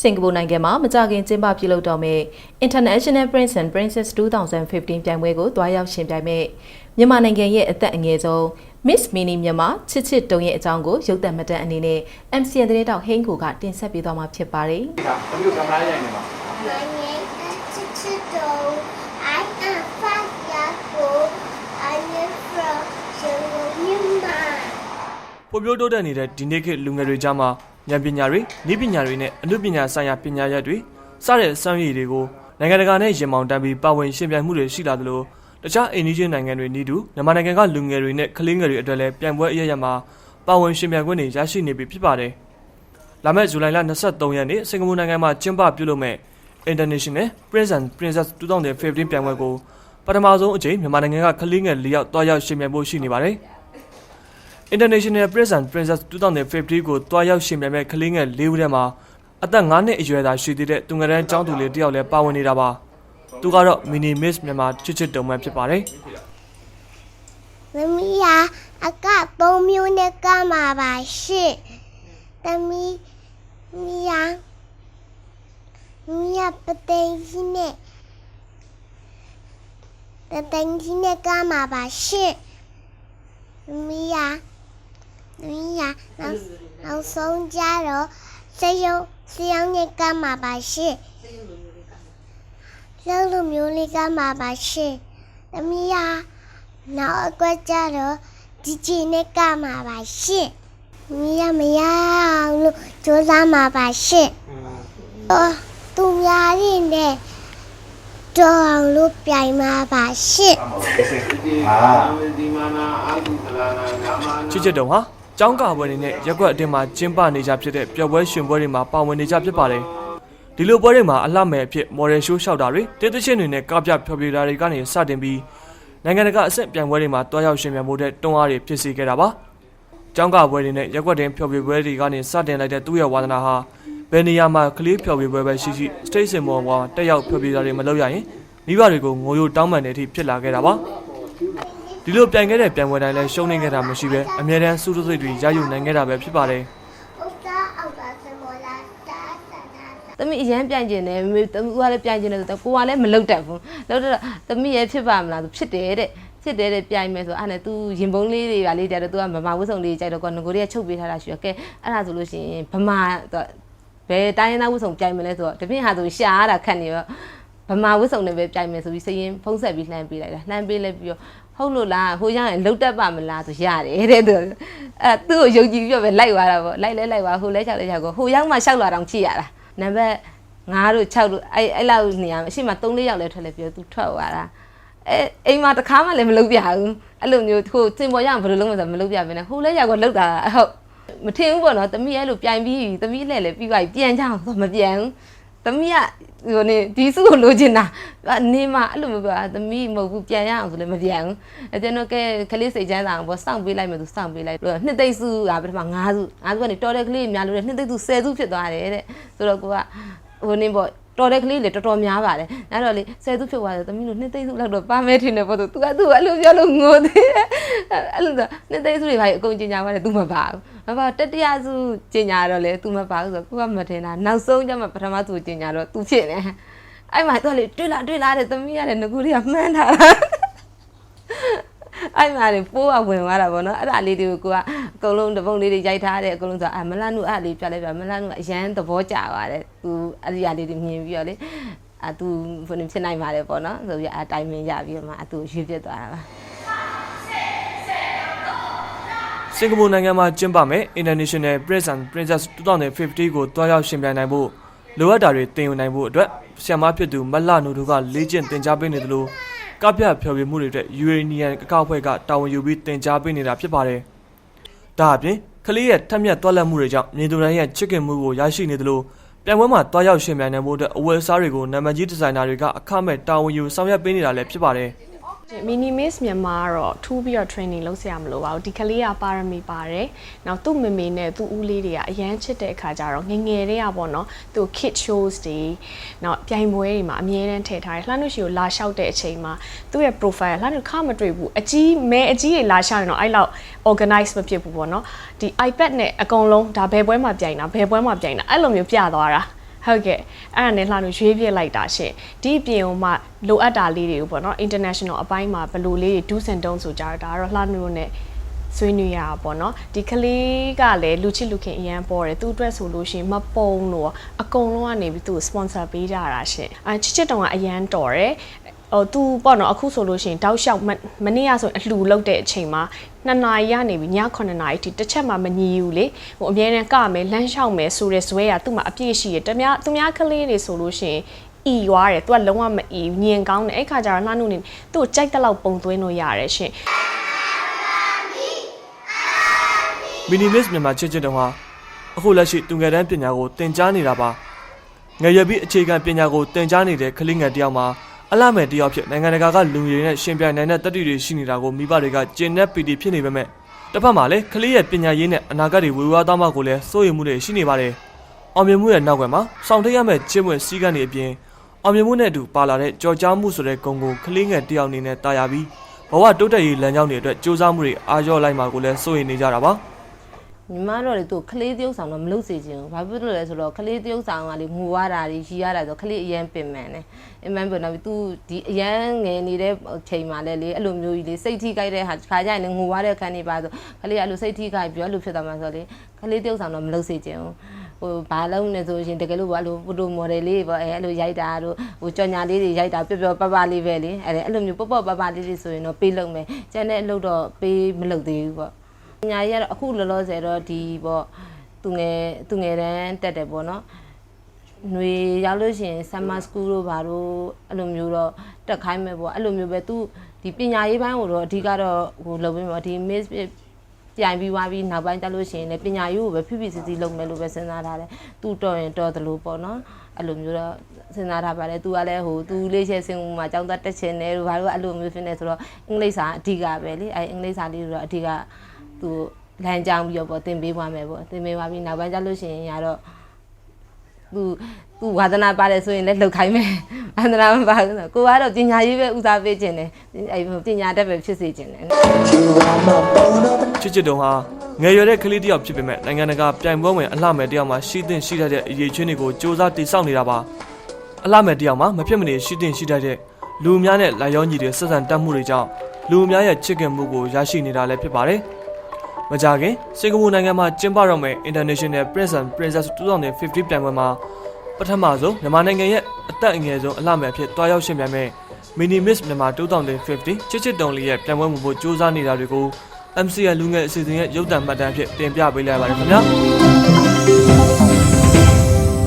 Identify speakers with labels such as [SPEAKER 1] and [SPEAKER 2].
[SPEAKER 1] စင်ကာပူနိုင်ငံမှာမကြခင်ကျင်းပပြုလုပ်တော့မယ့် International Prince and Princess 2015ပြိုင်ပွဲကိုတွားရောက်ရှင်ပြိုင်မဲ့မြန်မာနိုင်ငံရဲ့အသက်အငယ်ဆုံး Miss Mini မြန်မာချစ်ချစ်တုံရဲ့အကြောင်းကိုရုပ်သံမှတ်တမ်းအနေနဲ့ MCN သတင်းတောက်ဟိန်းကိုကတင်ဆက်ပေးသွားမှာဖြစ်ပါတယ်။
[SPEAKER 2] ဒါတမျိုးကင်မရာရိုက်နေမှာ
[SPEAKER 3] My name is Chichito. I am five years old. I am from Myanmar.
[SPEAKER 4] ဖွံ့ဖြိုးတိုးတက်နေတဲ့ဒီနေ့ခေတ်လူငယ်တွေကြားမှာ ဉာဏ်ပညာတွေနည်းပညာတွေနဲ့အမှုပညာဆိုင်ရာပညာရပ်တွေစတဲ့စွမ်းရည်တွေကိုနိုင်ငံတကာနဲ့ရင်မောင်တန်းပြီးပါဝင်ရှင်ပြိုင်မှုတွေရှိလာသလိုတခြားအိန္ဒိယနိုင်ငံတွေနည်းတူမြန်မာနိုင်ငံကလူငယ်တွေနဲ့ကလေးငယ်တွေအတွက်လည်းပြိုင်ပွဲအရရမှာပါဝင်ရှင်ပြိုင်ခွင့်တွေရရှိနေပြီဖြစ်ပါတယ်။လာမယ့်ဇူလိုင်လ23ရက်နေ့စင်ကာပူနိုင်ငံမှာကျင်းပပြုလုပ်မဲ့ International Prince and Princess 2015ပြိုင်ပွဲကိုပထမဆုံးအကြိမ်မြန်မာနိုင်ငံကကလေးငယ်၄ယောက်တွားရောက်ရှင်ပြိုင်ဖို့ရှိနေပါတယ်။ International Prince and Princess 2050ကိုတွားရောက်ရှင်ပြိုင်မဲ့ကလေးငယ်၄ဦးထဲမှာအသက်9နှစ်အရွယ်သာရှိသေးတဲ့သူငယ်တန်းကျောင်းသူလေးတစ်ယောက်လည်းပါဝင်နေတာပါ။သူကတော့ Mini Miss မြန်မာချစ်ချစ်တုံမန်ဖြစ်ပါတယ်
[SPEAKER 3] သမီးရအကသုံးမျိုးနဲ့ကမှာပါရှင့်သမီးမီယာမီယာပသိန်းကြီးနဲ့ပသိန်းကြီးနဲ့ကမှာပါရှင့်သမီးရ သမီးရနောက်နောက်ဆုံးကြတော့စေယုံစေယုံနဲ့ကမှာပါရှင့်စေယုံလိုမျိုးလေးကမှာပါရှင့်သမီးရနောက်အကွက်ကြတော့ဒီချီနဲ့ကမှာပါရှင့်မရမရအောင်လို့ကြိုးစားမှာပါရှင့်အော်သူများရင်းနဲ့တော်အောင်လို့ပြိုင်မှာပါရှင့်
[SPEAKER 2] အာ
[SPEAKER 5] ဒီမာနာအာဟုတလာနာဂမနာ။
[SPEAKER 4] ချစ်ချစ်တုံဟာ ကျောင်းကာပွဲတွေနဲ့ရက်ကွက်အတင်းမှာကျင်းပနေကြဖြစ်တဲ့ပျော်ပွဲရှင်ပွဲတွေမှာပါဝင်နေကြဖြစ်ပါတယ်။ဒီလိုပွဲတွေမှာအလှမဲ့အဖြစ် model show ရှောက်တာတွေတေးသချင်းတွေနဲ့ကပြဖျော်ဖြေတာတွေကနေစတင်ပြီးနိုင်ငံတကာအဆင့်ပြိုင်ပွဲတွေမှာတွားရောက်ရှင်ပြိုင်မှုတဲ့တွန်းအားတွေဖြစ်စေခဲ့တာပါ။ကျောင်းကာပွဲတွေနဲ့ရက်ကွက်တင်ဖျော်ဖြေပွဲတွေကနေစတင်လိုက်တဲ့သူ့ရဲ့ဝါသနာဟာဘယ်နေရာမှာကလေးဖျော်ဖြေပွဲပဲရှိရှိ stage စင်ပေါ်မှာတက်ရောက်ဖျော်ဖြေတာတွေမလုပ်ရရင်မိဘတွေကိုငိုယိုတောင်းပန်တဲ့အထိဖြစ်လာခဲ့တာပါ။ ဒီလိုပြိုင်ခဲ့တဲ့ပြိုင်ပွဲတိုင်းလည်းရှုံးနေခဲ့တာမရှိပဲအမြဲတမ်းစူးစူးစိတ်တွေရယူနိုင်ခဲ့တာပဲဖြစ်ပါတယ်။
[SPEAKER 3] ဥစ္စာအောက်ကစမောလာတာတာတာ
[SPEAKER 1] သမီးအရန်ပြိုင်ကျင်တယ်မေသမီးကလည်းပြိုင်ကျင်တယ်ဆိုတော့ကိုကလည်းမလုတ်တတ်ဘူးလုတ်တော့သမီးရဲ့ဖြစ်ပါမလားဆိုဖြစ်တယ်တဲ့ဖြစ်တယ်တဲ့ပြိုင်မယ်ဆိုအဲ့နဲ့ तू ရင်ပုံးလေးတွေပါလေးကြတော့ तू ကဗမာဝတ်စုံလေးကြိုက်တော့ကောငကိုတွေကချုပ်ပေးထားတာရှိရကဲအဲ့ဒါဆိုလို့ရှိရင်ဗမာဘယ်တိုင်းရင်းသားဝတ်စုံပြိုင်မလဲဆိုတော့တပြင်းဟာဆိုရှာရတာခက်နေရောဗမာဝတ်စုံနဲ့ပဲပြိုင်မယ်ဆိုပြီးစရင်ဖုံးဆက်ပြီးလှမ်းပေးလိုက်တာလှမ်းပေးလိုက်ပြီးတော့ ဟုတ်လို့လားဟိုရရင်လုတ်တက်ပါမလားဆိုရတယ်တဲ့သူအဲသူ့ကိုယုံကြည်ပြီးတော့ပဲလိုက်သွားတာပေါ့လိုက်လဲလိုက်သွားဟိုလဲချောက်လဲချောက်ကိုဟိုရောက်မှရှောက်လာတော့ကြည့်ရတာနံပါတ်9တို့6တို့အဲ့အဲ့လောက်နေရာအရှိမ3 4ယောက်လဲထွက်လဲပြောသူထွက်သွားတာအဲအိမ်မှာတခါမှလည်းမလုပ်ပြဘူးအဲ့လိုမျိုးဟိုစင်ပေါ်ရအောင်ဘယ်လိုလုပ်မလဲဆိုမလုပ်ပြဘဲနဲ့ဟိုလဲရောက်ကိုလောက်တာဟုတ်မထင်ဘူးပေါ့နော်တမီးအဲ့လိုပြိုင်ပြီးတမီးလဲလဲပြီးသွားပြီပြန်ကြအောင်ဆိုမပြန်ဘူး တမီးကဟိုနေဒီစုကိုလိုချင်တာနေမှာအဲ့လိုမျိုးပြောတမီးမဟုတ်ဘူးပြန်ရအောင်ဆိုလည်းမပြန်ဘူးအဲကျွန်တော်ကဲကလေးစိတ်ချမ်းသာအောင်ပေါ့စောင့်ပေးလိုက်မယ်သူစောင့်ပေးလိုက်ပြီးနှစ်သိန်းစုကပထမ9စု9စုကနေတော်တဲ့ကလေးများလို့နှစ်သိန်းစု10စုဖြစ်သွားတယ်တဲ့ဆိုတော့ကိုကဟိုနေပေါ့ တော်တဲ့ကလေးလေတော်တော်များပါတယ်။အဲ့တော့လေဆယ်သူဖြစ်သွားတယ်သမီးတို့နှစ်သိန်းစုလောက်တော့ပါမဲထင်တယ်ပေါ့သူကသူ့အဲ့လိုပြောလို့ငိုသေးတယ်။အဲ့လိုဆိုနှစ်သိန်းစုတွေဘာအကုန်ကျင်ညာပါတယ်သူမပါဘူး။မပါတတိယစုကျင်ညာတော့လေသူမပါဘူးဆိုတော့ကိုကမထင်တာနောက်ဆုံးကျမှပထမစုကျင်ညာတော့သူဖြစ်နေ။အဲ့မှာသူကလေတွေ့လာတွေ့လာတဲ့သမီးရတယ်ငကူလေးကမှန်းထားတာ။ အဲ့မှာလေပိုးကဝင်သွားတာပေါ့နော်အဲ့ဒါလေးတွေကိုကိုကအကုန်လုံးတပုံလေးတွေရိုက်ထားတယ်အကုန်လုံးဆိုအမလန်နုအဲ့လေးပြလိုက်ပြမလန်နုကအရန်သဘောကျသွားတယ်သူအဲ့ဒီအရာလေးတွေမြင်ပြီးတော့လေအသူဘယ်လိုဖြစ်နိုင်ပါလဲပေါ့နော်ဆိုပြီးအတိုင်ပင်ရပြီးတော့မှအသူရွေးပြစ်သွားတာပါ
[SPEAKER 4] စင်ကာပူနိုင်ငံမှာကျင်းပမယ့် International Prince and Princess 2050ကိုတွားရောက်ရှင်ပြိုင်နိုင်ဖို့လိုအပ်တာတွေတင်ယူနိုင်ဖို့အတွက်ဆီယမဖြစ်သူမတ်လနုတို့ကလေ့ကျင့်သင်ကြားပေးနေတယ်လို့ ကပြဖျော်ဖြေမှုတွေအတွက် Uranian ကကောက်ဖွဲ့ကတာဝန်ယူပြီးသင်ကြားပေးနေတာဖြစ်ပါတယ်။ဒါအပြင်ကလေးရဲ့ထက်မြက်တွက်လက်မှုတွေကြောင့်မြင်သူတိုင်းရဲ့ချစ်ခင်မှုကိုရရှိနေတယ်လို့ပြိုင်ပွဲမှာတွားရောက်ရှင်ပြိုင်နိုင်ဖို့အတွက်အဝယ်စားတွေကိုနာမည်ကြီးဒီဇိုင်နာတွေကအခမဲ့တာဝန်ယူဆောင်ရွက်ပေးနေတာလည်းဖြစ်ပါတယ်။
[SPEAKER 6] mini miss မြန်မာကတော့ထူးပြီးတော့ training လုပ်ဆရာမလိုပါဘူးဒီကလေးကပါရမီပါတယ်နောက်သူ့မမေနဲ့သူ့ဦးလေးတွေကအရန်ချစ်တဲ့အခါကျတော့ငယ်ငယ်လေးอ่ะပေါ့နော်သူ kid shows တွေနောက်ပြိုင်ပွဲတွေမှာအမြဲတမ်းထည့်ထားတယ်လှမ်းလို့ရှိကိုလာလျှောက်တဲ့အချိန်မှာသူ့ရဲ့ profile လှမ်းလို့ခမတွေ့ဘူးအကြီးမဲအကြီးတွေလာလျှောက်ရင်တော့အဲ့လောက် organize မဖြစ်ဘူးပေါ့နော်ဒီ iPad နဲ့အကုန်လုံးဒါဘယ်ပွဲမှာပြိုင်တာဘယ်ပွဲမှာပြိုင်တာအဲ့လိုမျိုးပြသွားတာ ဟုတ်ကဲ့အဲ့ဒါနဲ့လှလို့ရွေးပြစ်လိုက်တာရှင်ဒီအပြင်ဟိုမှလိုအပ်တာလေးတွေကိုပေါ့နော် international အပိုင်းမှာဘယ်လိုလေးတွေ do's and don'ts ဆိုကြတော့ဒါကတော့လှလို့နဲ့ဆွေးနွေးရတာပေါ့နော်ဒီကလေးကလည်းလူချစ်လူခင်အရန်ပေါ်တယ်သူ့အတွက်ဆိုလို့ရှိရင်မပုံလို့အကုန်လုံးကနေပြီးသူ့ကို sponsor ပေးကြတာရှင်အဲချစ်ချစ်တောင်ကအရန်တော်တယ် ဟိုသူပေါ့နော်အခုဆိုလို့ရှိရင်တောက်လျှောက်မမနေ့ကဆိုရင်အလှူလောက်တဲ့အချိန်မှာ2နာရီကနေပြီးည9နာရီထိတစ်ချက်မှမညီဘူးလေဟိုအမြဲတမ်းကမယ်လမ်းလျှောက်မယ်ဆိုတဲ့ဇွဲကသူ့မှာအပြည့်ရှိတယ်တမသူများကလေးတွေဆိုလို့ရှိရင်အီွားတယ်သူကလုံးဝမအီဘူးညင်ကောင်းတယ်အဲ့ခါကျတော့လှမ်းလို့နေသူ့ကိုကြိုက်တဲ့လောက်ပုံသွင်းလို့ရတယ်ရှင်
[SPEAKER 4] မီနီမစ်မြန်မာချစ်ချစ်တုံးဟာအခုလက်ရှိသူငယ်တန်းပညာကိုသင်ကြားနေတာပါငယ်ရွယ်ပြီးအခြေခံပညာကိုသင်ကြားနေတဲ့ကလေးငယ်တစ်ယောက်မှာ အလှမဲ့တစ်ယောက်ဖြစ်နိုင်ငံတကာကလူငယ်တွေနဲ့ရှင်ပြိုင်နိုင်တဲ့တတိတွေရှိနေတာကိုမိဘတွေကကျင့်တဲ့ပီတီဖြစ်နေပေမဲ့တစ်ဖက်မှာလည်းကလေးရဲ့ပညာရေးနဲ့အနာဂတ်တွေဝေဝါးသားမှကိုလည်းစိုးရိမ်မှုတွေရှိနေပါတယ်အောင်မြင်မှုရဲ့နောက်ွယ်မှာစောင့်ထိတ်ရမယ့်ကျင့်ဝတ်စည်းကမ်းတွေအပြင်အောင်မြင်မှုနဲ့အတူပါလာတဲ့ကြော်ကြားမှုဆိုတဲ့ဂုဏ်ကိုကလေးငယ်တစ်ယောက်အနေနဲ့တာယာပြီးဘဝတိုးတက်ရေးလမ်းကြောင်းတွေအတွက်စူးစမ်းမှုတွေအားလျော့လိုက်မှာကိုလည်းစိုးရိမ်နေကြတာပါ
[SPEAKER 1] ညီမတို့လည်းသူခလေးတယောက်ဆောင်တော့မလုပ်စေချင်ဘူးဘာဖြစ်လို့လဲဆိုတော့ခလေးတယောက်ဆောင်ကလေငိုရတာတွေရီရတာဆိုခလေးအရန်ပင်ပန်းတယ်အမှန်ပြောတော့သူဒီအရန်ငယ်နေတဲ့ချိန်မှာလည်းလေအဲ့လိုမျိုးကြီးလေစိတ်ထိကြိုက်တဲ့ဟာခါကြရင်လည်းငိုရတဲ့ခန်းနေပါဆိုခလေးအဲ့လိုစိတ်ထိကြိုက်ပြီးအဲ့လိုဖြစ်သွားမှဆိုလေခလေးတယောက်ဆောင်တော့မလုပ်စေချင်ဘူးဟိုဘာလုံးနေဆိုရင်တကယ်လို့ဘာလို့ဖိုတိုမော်ဒယ်လေးပေါ့အဲအဲ့လိုရိုက်တာတို့ဟိုကြော်ညာလေးတွေရိုက်တာပျော့ပျော့ပပလေးပဲလေအဲ့အဲ့လိုမျိုးပေါ့ပေါ့ပပလေးတွေဆိုရင်တော့ပေးလုပ်မယ်ကျန်တဲ့အလုပ်တော့ပေးမလုပ်သေးဘူးပေါ့ပ ညာရေးကတော့အခုလောလောဆယ်တော့ဒီပေါ့သူငယ်သူငယ်တန်းတက်တယ်ပေါ့နော်ຫນွေရောက်လို့ရှိရင် summer school တို့ဘာလို့အဲ့လိုမျိုးတော့တက်ခိုင်းမယ်ပေါ့အဲ့လိုမျိုးပဲသူဒီပညာရေးပိုင်းကိုတော့အဓိကတော့ဟိုလုပ်ပေးမှာဒီ miss ပြိုင်ပြီးသွားပြီးနောက်ပိုင်းတက်လို့ရှိရင်လည်းပညာရေးကိုပဲဖိဖိစီစီလုပ်မယ်လို့ပဲစဉ်းစားထားတယ်သူတော်ရင်တော်တယ်လို့ပေါ့နော်အဲ့လိုမျိုးတော့စဉ်းစားထားပါတယ်သူကလည်းဟိုသူလေးချက်စင်မှာចောင်းသားတက်ချင်တယ်တို့ဘာလို့အဲ့လိုမျိုးဖြစ်နေဆိုတော့အင်္ဂလိပ်စာအဓိကပဲလေအဲ့အင်္ဂလိပ်စာလေးတို့တော့အဓိက သူလမ်းကြောင်းပြီးတော့ပေါ့တင်ပေးသွားမယ်ပေါ့တင်ပေးသွားပြီးနောက်ပိုင်းကျလို့ရှိရင်ရတော့သူသူဝါသနာပါတယ်ဆိုရင်လည်းလှုပ်ခိုင်းမယ်ဝါသနာမပါဘူးဆိုကိုကတော့ပညာရေးပဲဦးစားပေးခြင်းတယ်အဲပညာတတ်ပဲဖြစ်စေခြင်းတယ်
[SPEAKER 4] ချစ်ချစ်တုံဟာငယ်ရွယ်တဲ့ကလေးတစ်ယောက်ဖြစ်ပေမဲ့နိုင်ငံတကာပြိုင်ပွဲဝင်အလှမယ်တစ်ယောက်မှာရှိသင့်ရှိတတ်တဲ့အရေးချင်းတွေကိုစ조사တည်ဆောက်နေတာပါအလှမယ်တစ်ယောက်မှာမဖြစ်မနေရှိသင့်ရှိတတ်တဲ့လူအများနဲ့လာရောညီတွေဆက်ဆံတတ်မှုတွေကြောင့်လူအများရဲ့ချစ်ခင်မှုကိုရရှိနေတာလည်းဖြစ်ပါတယ် မကြခင်စင်ကာပူနိုင်ငံမှာကျင်းပတော့မယ့် International Prince and Princess 2050ပြိုင်ပွဲမှာပထမဆုံးမြန်မာနိုင်ငံရဲ့အသက်အငယ်ဆုံးအလှမယ်အဖြစ်တွားရောက်ရှင်ပြိုင်မဲ့ Mini Miss မြန်မာ2050ချစ်ချစ်တုံလေးရဲ့ပြိုင်ပွဲမှုဖို့စ조사နေတာတွေကို MCN လူငယ်အစီအစဉ်ရဲ့ရုပ်သံမှတ်တမ်းအဖြစ်တင်ပြပေးလိုက်ပါရခင်ဗျာ